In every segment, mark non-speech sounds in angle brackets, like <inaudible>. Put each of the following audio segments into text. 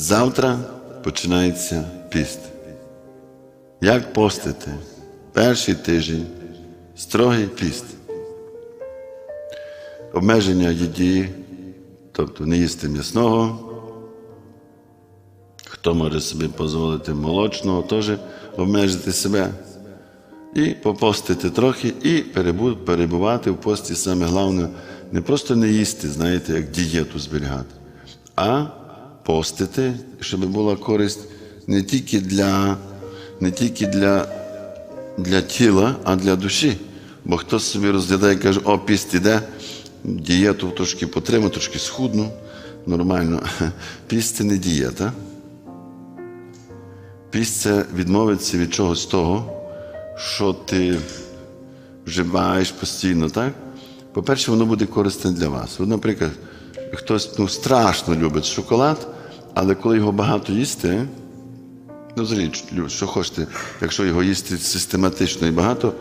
Завтра починається піст. Як постити? Перший тиждень строгий піст. Обмеження їді, тобто не їсти м'ясного. Хто може собі дозволити молочного, теж обмежити себе. І попостити трохи, і перебувати в пості саме головне, не просто не їсти, знаєте, як дієту зберігати, а постити, щоб була користь не тільки для, не тільки для, для тіла, а для душі. Бо хтось собі розглядає і каже, о, піст іде, дієту трошки потримаю, трошки схудну, нормально. <laughs> Піст це не дієта. Піст це відмовитися від чогось того, що ти вживаєш постійно, так? По-перше, воно буде корисне для вас. От, наприклад, хтось ну, страшно любить шоколад, але коли його багато їсти, ну, зріть, що хочете, якщо його їсти систематично і багато,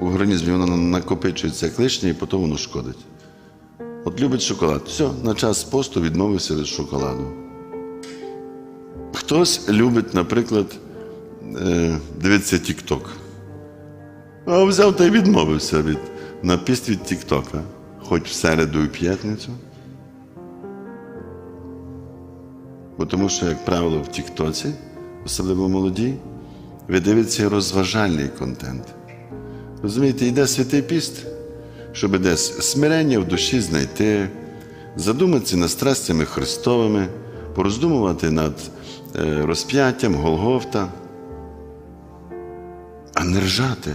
у організмі воно накопичується як лишнє і потім воно шкодить. От любить шоколад. Все, на час посту відмовився від шоколаду. Хтось любить, наприклад, е, дивитися TikTok. А взяв та й відмовився від на піст від Тіктока, хоч в середу і п'ятницю. Бо тому що, як правило, в Тіктоці, особливо молоді, ви дивитеся розважальний контент. Розумієте, йде святий піст, щоб десь смирення в душі знайти, задуматися над страстями Христовими, пороздумувати над е, розп'яттям Голгофта, а не ржати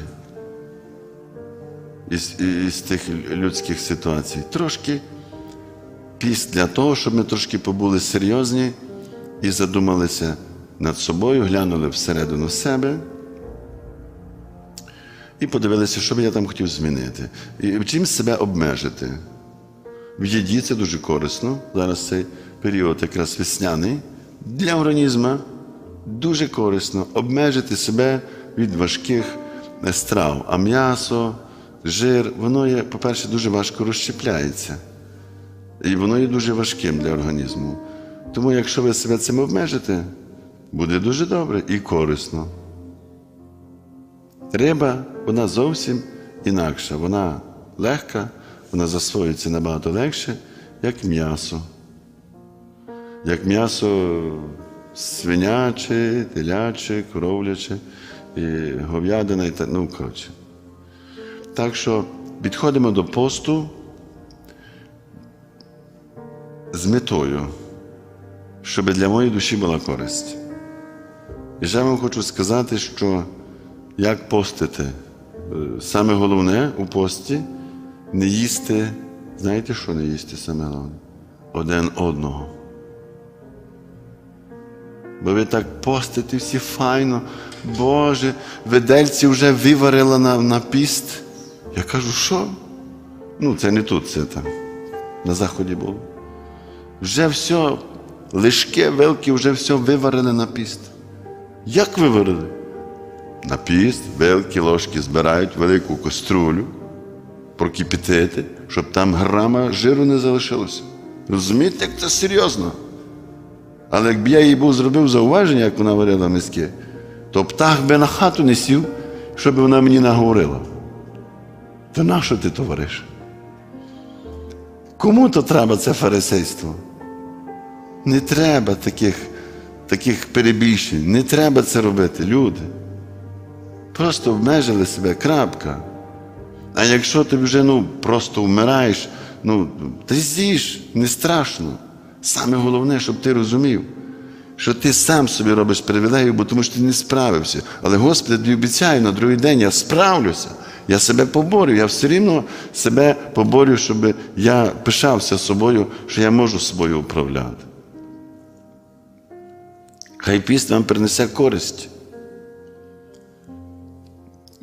із, із тих людських ситуацій. Трошки піст для того, щоб ми трошки побули серйозні і задумалися над собою, глянули всередину себе і подивилися, що би я там хотів змінити. І чим себе обмежити. В їді це дуже корисно. Зараз цей період якраз весняний. Для організму дуже корисно обмежити себе від важких страв. А м'ясо, жир, воно є, по-перше, дуже важко розщепляється. І воно є дуже важким для організму. Тому, якщо ви себе цим обмежите, буде дуже добре і корисно. Риба, вона зовсім інакша. Вона легка, вона засвоюється набагато легше, як м'ясо. Як м'ясо свиняче, теляче, коровляче, і говядина і так, ну, коротше. Так що підходимо до посту з метою, щоб для моєї душі була користь. І ще вам хочу сказати, що як постити, Е, саме головне у пості не їсти, знаєте, що не їсти саме головне? Один одного. Бо ви так постите всі файно, Боже, видельці вже виварила на, на піст. Я кажу, що? Ну, це не тут, це там. На заході було. Вже все, лишки, вилки, вже все виварили на піст. Як виварили? На піст, вилки, ложки збирають велику каструлю, прокипятити, щоб там грама жиру не залишилося. Розумієте, як це серйозно? Але якби я їй був зробив зауваження, як вона варила миски, то птах би на хату не сів, щоб вона мені наговорила. То нащо ти то вариш? Кому то треба це фарисейство? Не треба таких, таких перебільшень, не треба це робити, люди. Просто обмежили себе, крапка. А якщо ти вже ну, просто вмираєш, ну, ти з'їж, не страшно. Саме головне, щоб ти розумів, що ти сам собі робиш привілею, бо тому що ти не справився. Але Господи, тобі обіцяю, на другий день я справлюся. Я себе поборю, я все рівно себе поборю, щоб я пишався собою, що я можу собою управляти. Хай піст вам принесе користь.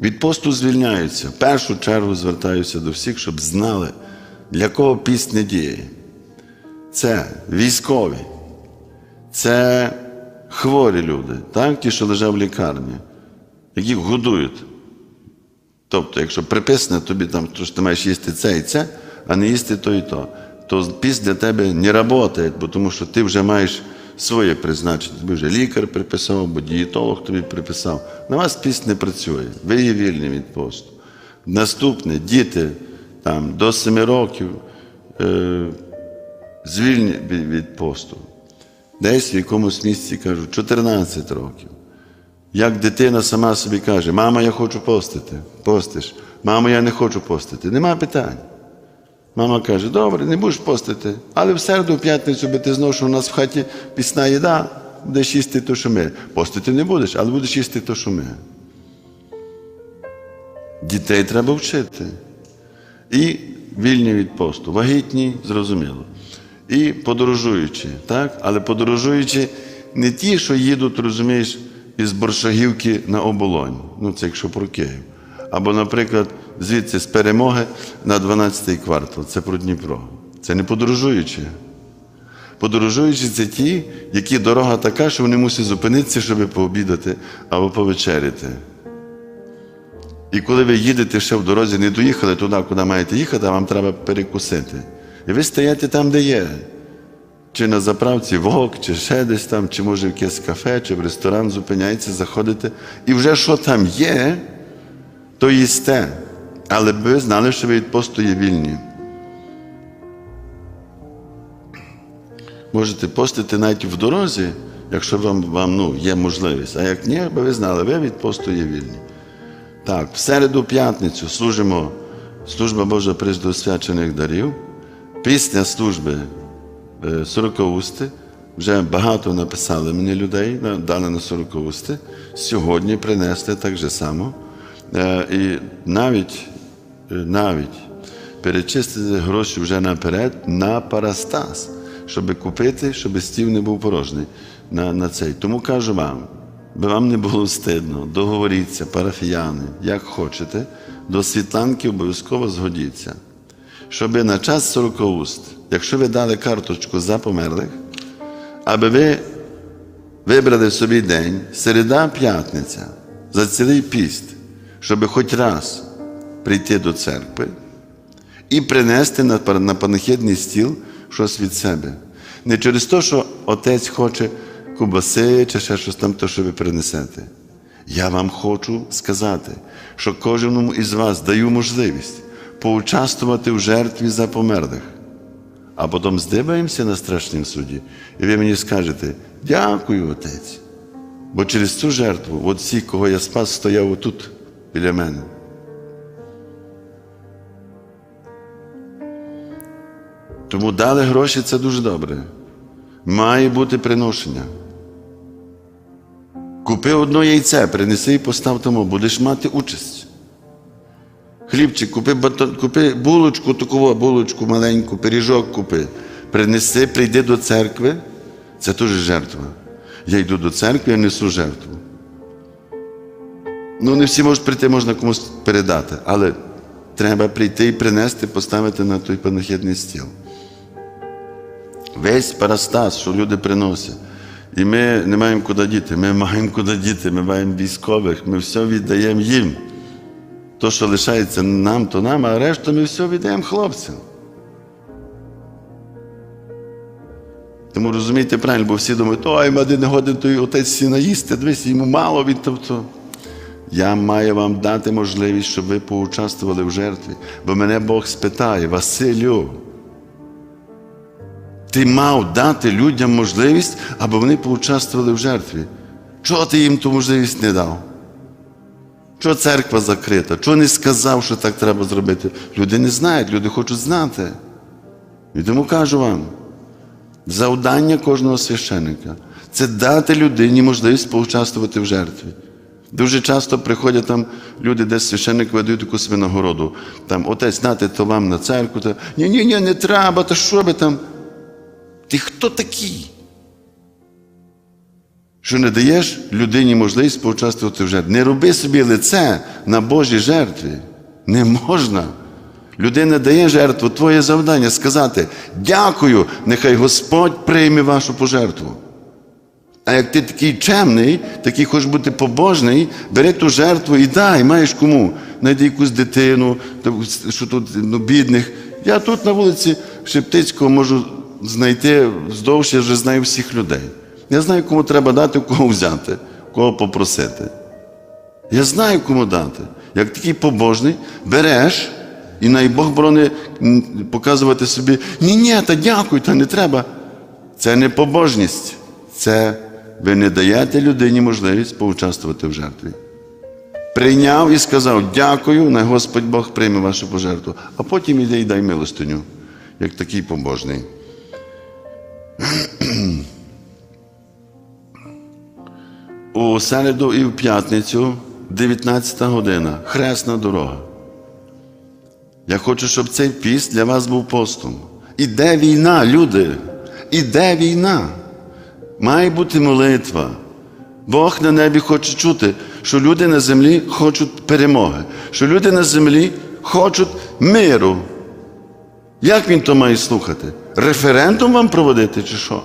Від посту звільняються. В першу чергу звертаюся до всіх, щоб знали, для кого піст не діє. Це військові, це хворі люди, так? ті, що лежать в лікарні, яких годують. Тобто, якщо приписано тобі, там, що ти маєш їсти це і це, а не їсти то і то, то піст для тебе не працює, тому що ти вже маєш своє призначення. Тобі вже лікар приписав, або дієтолог тобі приписав. На вас піст не працює. Ви є вільні від посту. Наступне діти там, до 7 років е, звільні від, посту. Десь в якомусь місці кажуть 14 років. Як дитина сама собі каже, мама, я хочу постити. Постиш. Мамо, я не хочу постити. Нема питань. Мама каже, добре, не будеш постити, але в середу, в п'ятницю би ти знав, що у нас в хаті пісна їда, будеш їсти то, що ми. Постити не будеш, але будеш їсти то, що ми. Дітей треба вчити. І вільні від посту. Вагітні, зрозуміло. І подорожуючі, так? Але подорожуючі не ті, що їдуть, розумієш, із Боршагівки на оболонь. Ну, це якщо про Київ. Або, наприклад, звідси з перемоги на 12-й квартал. Це про Дніпро. Це не подорожуючі. Подорожуючі це ті, які дорога така, що вони мусять зупинитися, щоб пообідати або повечеряти. І коли ви їдете ще в дорозі, не доїхали туди, куди маєте їхати, а вам треба перекусити. І ви стоїте там, де є. Чи на заправці вок, чи ще десь там, чи може в якесь кафе, чи в ресторан зупиняєтеся, заходите. І вже що там є, то їсте. Але ви знали, що ви від посту є вільні. Можете постити навіть в дорозі, якщо вам, вам ну, є можливість. А як ні, ви знали, ви від посту є вільні. Так, в середу, п'ятницю служимо служба Божа приїзду освячених дарів. Після служби е, сорокаусти. Вже багато написали мені людей, дали на сорокаусти. Сьогодні принесли так же само. Е, І навіть, навіть перечистити гроші вже наперед на парастас, щоб купити, щоб стіл не був порожній на, на цей. Тому кажу вам, би вам не було стидно, договоріться, парафіяни, як хочете, до світланки обов'язково згодіться. Щоб на час сорокауст, якщо ви дали карточку за померлих, аби ви вибрали собі день, середа, п'ятниця, за цілий піст, щоб хоч раз прийти до церкви і принести на, на панахідний стіл щось від себе. Не через те, що отець хоче кубаси чи ще щось там, то що ви принесете. Я вам хочу сказати, що кожному із вас даю можливість поучаствувати в жертві за померлих. А потім здиваємося на страшнім суді, і ви мені скажете: дякую, отець. Бо через цю жертву, от всі, кого я спас, стояв отут біля мене. Тому дали гроші це дуже добре. Має бути приношення. Купи одно яйце, принеси і постав тому, будеш мати участь. Хлібчик, купи, батон, купи булочку, таку булочку маленьку, пиріжок купи. Принеси, прийди до церкви. Це теж жертва. Я йду до церкви, я несу жертву. Ну, не всі можуть прийти, можна комусь передати, але треба прийти і принести, поставити на той панахідний стіл. Весь парастас, що люди приносять. І ми не маємо куди діти. Ми маємо куди діти, ми маємо військових, ми все віддаємо їм. То, що лишається нам, то нам, а решту ми все віддаємо хлопцям. Тому розумієте правильно, бо всі думають, ой, мене не годин той отець сіна їсти, дивись, йому мало від того. Я маю вам дати можливість, щоб ви поучаствували в жертві. Бо мене Бог спитає, Василю, ти мав дати людям можливість, аби вони поучаствували в жертві. Чого ти їм ту можливість не дав? Чого церква закрита? Чого не сказав, що так треба зробити? Люди не знають, люди хочуть знати. І тому кажу вам, завдання кожного священика це дати людині можливість поучаствувати в жертві. Дуже часто приходять там люди, де священник видають якусь винагороду. Там, отець, нате то вам на церкву. Ні, ні, не треба, та що ви там? Ти хто такий? Що не даєш людині можливість поучаствувати в жертві. Не роби собі лице на Божій жертві. Не можна. Людина дає жертву, твоє завдання сказати дякую, нехай Господь прийме вашу пожертву. А як ти такий чемний, такий хочеш бути побожний, бери ту жертву і дай, маєш кому. Найди якусь дитину, що тут ну, бідних. Я тут на вулиці Шептицького можу знайти вздовж, я вже знаю всіх людей. Я знаю, кому треба дати, кого взяти, кого попросити. Я знаю, кому дати. Як такий побожний, береш, і най Бог борони показувати собі, ні, ні, та дякуй, та не треба. Це не побожність. Це ви не даєте людині можливість поучаствувати в жертві. Прийняв і сказав дякую, най Господь Бог прийме вашу пожертву, а потім іде і дай милостиню, як такий побожний. У середу і в п'ятницю, 19 година, хресна дорога. Я хочу, щоб цей піст для вас був постом. Іде війна, люди. Іде війна. Має бути молитва. Бог на небі хоче чути, що люди на землі хочуть перемоги, що люди на землі хочуть миру. Як він то має слухати? Референдум вам проводити чи що?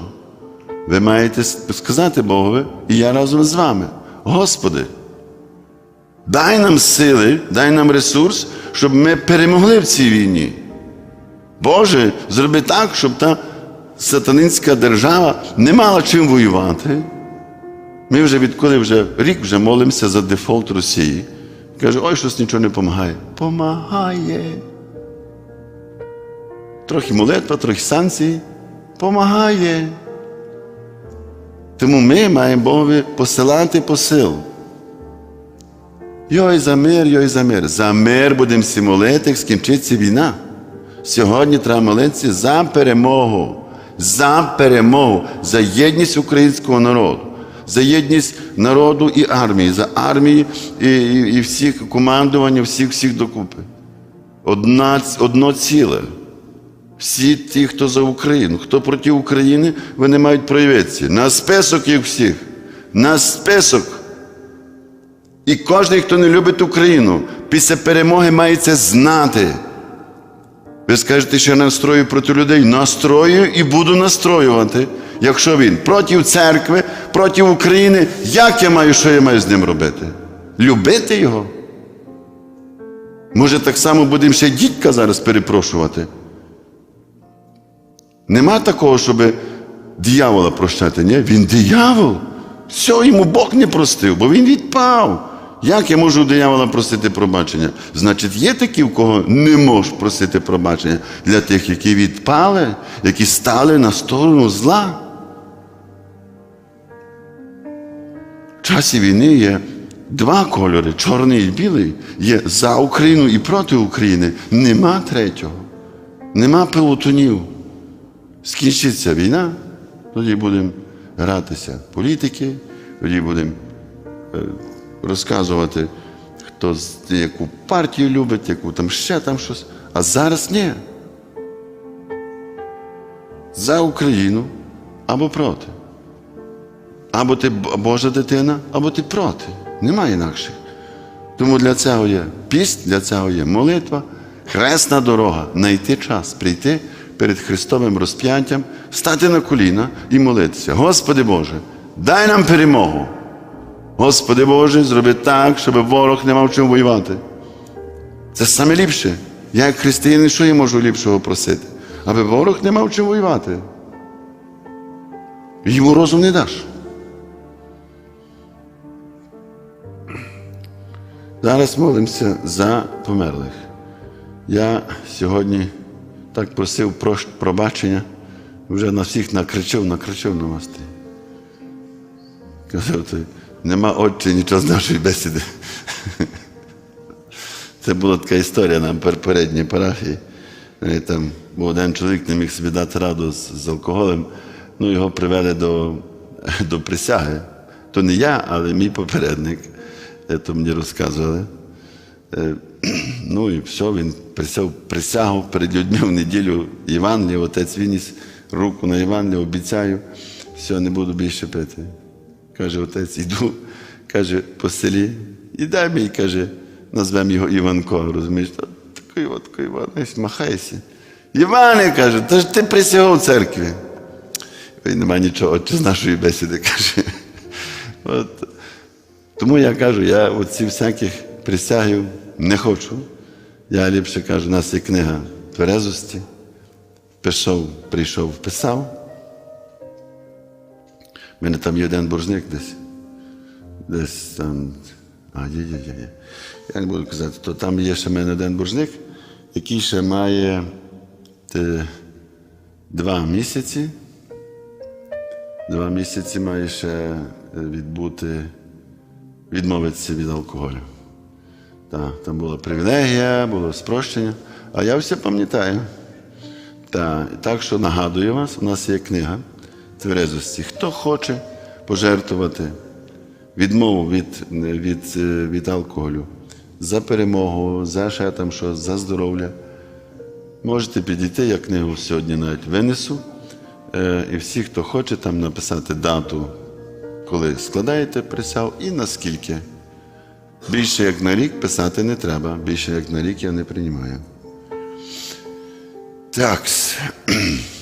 Ви маєте сказати Богові, і я разом з вами. Господи, дай нам сили, дай нам ресурс, щоб ми перемогли в цій війні. Боже, зроби так, щоб та сатанинська держава не мала чим воювати. Ми вже відколи вже рік вже молимося за дефолт Росії. Каже, ой, щось нічого не допомагає. Помагає. Трохи молитва, трохи санкції. Помагає. Тому ми маємо Богові посилати посил. Йой за мир, йой за мир. За мир будемо всі молити, як скінчиться війна. Сьогодні треба молитися за перемогу, за перемогу, за єдність українського народу, за єдність народу і армії, за армії і, і, і всіх командування, всіх всіх докупи. Одна, одно ціле. Всі ті, хто за Україну, хто проти України, вони мають проявитися. На список їх всіх. На список. І кожен, хто не любить Україну, після перемоги має це знати. Ви скажете, що я настрою проти людей. Настрою і буду настроювати. Якщо він проти церкви, проти України, як я маю, що я маю з ним робити? Любити його? Може, так само будемо ще дідька зараз перепрошувати? Нема такого, щоб диявола прощати, ні? Він диявол. Все, йому Бог не простив, бо він відпав. Як я можу у диявола просити пробачення? Значить, є такі, в кого не можеш просити пробачення для тих, які відпали, які стали на сторону зла. В часі війни є два кольори чорний і білий. Є за Україну і проти України. Нема третього. Нема пелотонів. Скінчиться війна, тоді будемо гратися політики, тоді будемо е, розказувати, хто яку партію любить, яку там ще там щось. А зараз ні. За Україну або проти. Або ти Божа дитина, або ти проти. Немає інакших. Тому для цього є піст, для цього є молитва, хресна дорога, знайти час, прийти перед Христовим розп'яттям, стати на коліна і молитися. Господи Боже, дай нам перемогу. Господи Боже, зроби так, щоб ворог не мав чим воювати. Це саме ліпше. Я, як християнин, що я можу ліпшого просити? Аби ворог не мав чим воювати. Йому розум не даш. Зараз молимося за померлих. Я сьогодні так просив пробачення, вже на всіх накричав, накричав на мості. Казав, «Ти нема отче нічого з нашої бесіди. Це була така історія на передній парафії. Е, Там був один чоловік, не міг собі дати раду з, з алкоголем. Ну, його привели до, до присяги. То не я, але мій попередник. Е, То мені розказували. <clears throat> Ну і все, він присяг, присягав перед людьми в неділю Євангелія, отець виніс руку на Євангелія, обіцяю, все, не буду більше пити. Каже, отець, іду, каже, по селі, і дай мені, каже, назвемо його Іванко, розумієш, такий от такий Іван, махайся. Іване, каже, та ж ти присягав церкві. Ой, нема нічого, отче з нашої бесіди, <laughs> каже. От. Тому я кажу, я оці всяких присягів не хочу. Я ліпше кажу, у нас є книга тверезості. Пішов, прийшов, вписав. У мене там є один боржник десь. Десь там. А, є, є, є. Я не буду казати, то там є ще в мене один боржник, який ще має те, два місяці. Два місяці має ще е, відбути, відмовитися від алкоголю. Так, там була привілегія, було спрощення. А я все пам'ятаю. Так, так що нагадую вас, у нас є книга тверезості. Хто хоче пожертвувати відмову від, від, від алкоголю за перемогу, за ще там щось, за здоров'я, можете підійти, я книгу сьогодні навіть винесу. Е, І всі, хто хоче, там написати дату, коли складаєте присяг, і наскільки. Більше як на рік писати не треба. Більше як на рік я не приймаю. Так. <clears throat>